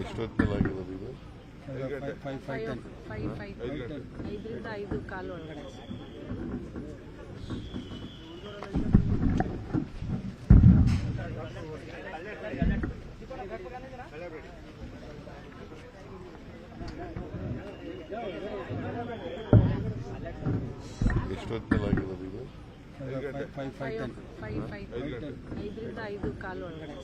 ಎಷ್ಟೊತ್ತಲಾಗಿರೋದು ಇದು ಐದರಿಂದ ಐದು ಕಾಲು ಒಳಗಡೆ ಎಷ್ಟೊತ್ತಲಾಗಿರೋದು ಇದು? Five five ten five five ಐದರಿಂದ ಐದು ಕಾಲು ಒಳಗಡೆ.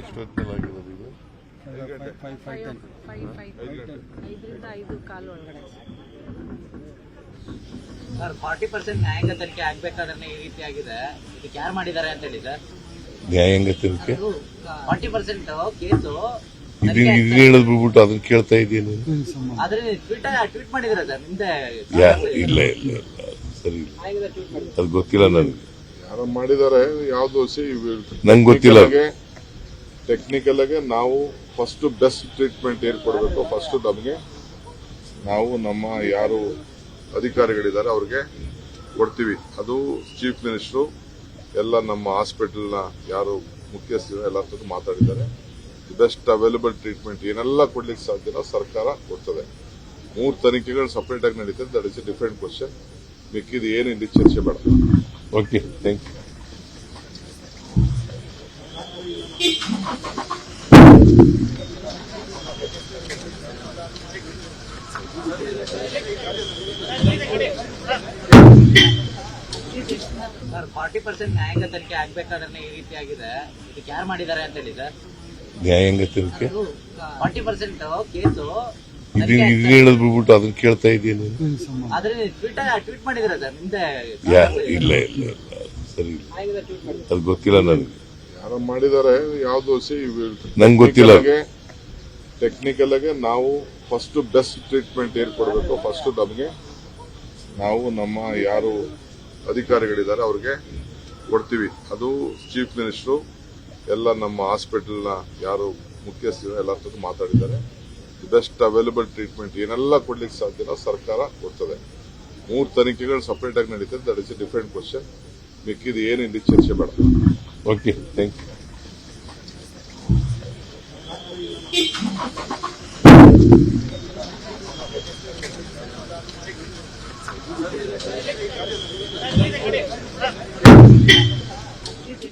ಎಷ್ಟೊತ್ತಲ್ಲಿ ಆಗಿರೋದು ಇದು five five ten five five ಐದರಿಂದ ಐದು ಕಾಲು ಒಳಗಡೆ. ಸರ್ ಫಾರ್ಟಿ ಪರ್ಸೆಂಟ್ ನ್ಯಾಯಾಂಗ ತನಿಖೆ ಆಗ್ಬೇಕಾದ್ರೆ ಈ ರೀತಿ ಆಗಿದೆ. ಇದಕ್ಕೆ ಯಾರು ಮಾಡಿದ್ದಾರೆ ಅಂತ ಹೇಳಿ ಸರ್? ನ್ಯಾಯಾಂಗ ತನಿಖೆ? ಫಾರ್ಟಿ ಪರ್ಸೆಂಟ್ ಕೇಸು ಇದು ಇದು ಹೇಳೋದು ಬಿಟ್ಬಿಟ್ಟು ಅದನ್ನ ಕೇಳ್ತಾ ಇದೀನಿ ನೀನು? ಆದ್ರೆ ಟ್ವೀಟ್ ಟ್ವೀಟ್ ಮಾಡಿದ್ರೆ ಸರ್ ನಿಮ್ದೆ ಇಲ್ಲ ಇಲ್ಲ ಇಲ್ಲ ಸರಿ ಇಲ್ಲ. ಟ್ವೀಟ್ ಅದು ಗೊತ್ತಿಲ್ಲ ನನಗೆ. ಯಾರು ಮಾಡಿದ್ದಾರೆ ಯಾವ ದೋಸೆ ನಂಗೆ ಗೊತ್ತಿಲ್ಲ. ಟೆಕ್ನಿಕಲ್ ಆಗಿ ನಾವು ಫಸ್ಟ್ ಬೆಸ್ಟ್ ಟ್ರೀಟ್ಮೆಂಟ್ ಏನ್ ಕೊಡಬೇಕು ಫಸ್ಟ್ ನಮಗೆ. ನಾವು ನಮ್ಮ ಯಾರು ಅಧಿಕಾರಿಗಳಿದ್ದಾರೆ, ಅವ್ರಿಗೆ ಕೊಡ್ತೀವಿ. ಅದು ಚೀಫ್ ಮಿನಿಸ್ಟ್ರು, ಎಲ್ಲ ನಮ್ಮ ಹಾಸ್ಪಿಟಲ್ನ ಯಾರು ಮುಖ್ಯಸ್ಥರು ಎಲ್ಲ ಮಾತಾಡಿದ್ದಾರೆ. ಬೆಸ್ಟ್ ಅವೈಲೇಬಲ್ ಟ್ರೀಟ್ಮೆಂಟ್ ಏನೆಲ್ಲ ಕೊಡ್ಲಿಕ್ಕೆ ಸಾಧ್ಯನೋ ಸರ್ಕಾರ ಕೊಡ್ತದೆ. ಮೂರು ತನಿಖೆಗಳು ಸಪ್ರೇಟ್ ಆಗಿ ನಡೀತದೆ. That is a different question ಮಿಕ್ಕಿದ ಏನು ಇಲ್ಲಿ ಚರ್ಚೆ ಬೇಡ. Okay thank you sir forty percent ನ್ಯಾಯಾಂಗ ತನಿಖೆ ಆಗ್ಬೇಕಾದ್ರೆ ಈ ರೀತಿ ಆಗಿದೆ. ಇದಕ್ಕೆ ಯಾರು ಮಾಡಿದ್ದಾರೆ ಅಂತ ಹೇಳಿ ಸರ್? ನ್ಯಾಯಾಂಗ ತನಿಖೆ ಫಾರ್ಟಿ ಪರ್ಸೆಂಟ್ ಕೇಸು ಇದು ಇದು ಹೇಳೋದು ಬಿಟ್ಬಿಟ್ಟು ಅದನ್ನ ಕೇಳ್ತಾ ಇದೀನಿ ಆದ್ರೆ ಟ್ವೀಟ್ ಟ್ವೀಟ್ ಮಾಡಿದ್ರೆ ಸರ್ ನಿಮ್ದೆ ಯಾ ಇಲ್ಲ ಇಲ್ಲ ಇಲ್ಲ ಸರಿ ಇಲ್ಲ. ನ್ಯಾಯಾಂಗದ ಟ್ವೀಟ್ ಮಾಡಿ ಅದು ಗೊತ್ತಿಲ್ಲ ನನಗೆ. ಯಾರೋ ಮಾಡಿದ್ದಾರೆ ಯಾವ್ದು ಸಿ ನಂಗ್ ಗೊತ್ತಿಲ್ಲ. ಟೆಕ್ನಿಕಲ್ ಆಗಿ ನಾವು ಫಸ್ಟ್ ಬೆಸ್ಟ್ ಟ್ರೀಟ್ಮೆಂಟ್ ಏರ್ಕೊಡ್ಬೇಕು ಫಸ್ಟ್ ನಮಗೆ. ನಾವು ನಮ್ಮ ಯಾರು ಅಧಿಕಾರಿಗಳಿದ್ದಾರೆ ಅವ್ರಿಗೆ ಕೊಡ್ತೀವಿ. ಅದು ಚೀಫ್ ಮಿನಿಸ್ಟ್ರು ಎಲ್ಲ ನಮ್ಮ ಹಾಸ್ಪಿಟಲ್ನ ಯಾರು ಮುಖ್ಯಸ್ಥರು ಎಲ್ಲ ಮಾತಾಡಿದ್ದಾರೆ. ಬೆಸ್ಟ್ ಅವೈಲಬಲ್ ಟ್ರೀಟ್ಮೆಂಟ್ ಏನೆಲ್ಲ ಕೊಡ್ಲಿಕ್ಕೆ ಸಾಧ್ಯನೋ ಸರ್ಕಾರ ಕೊಡ್ತದೆ. ಮೂರು ತನಿಖೆಗಳು ಸಪ್ರೇಟ್ ಆಗಿ ನಡೀತದೆ. That is a different question ಮಿಕ್ಕಿದ ಏನು ಇಲ್ಲಿ ಚರ್ಚೆ ಬೇಡ. Okay thank you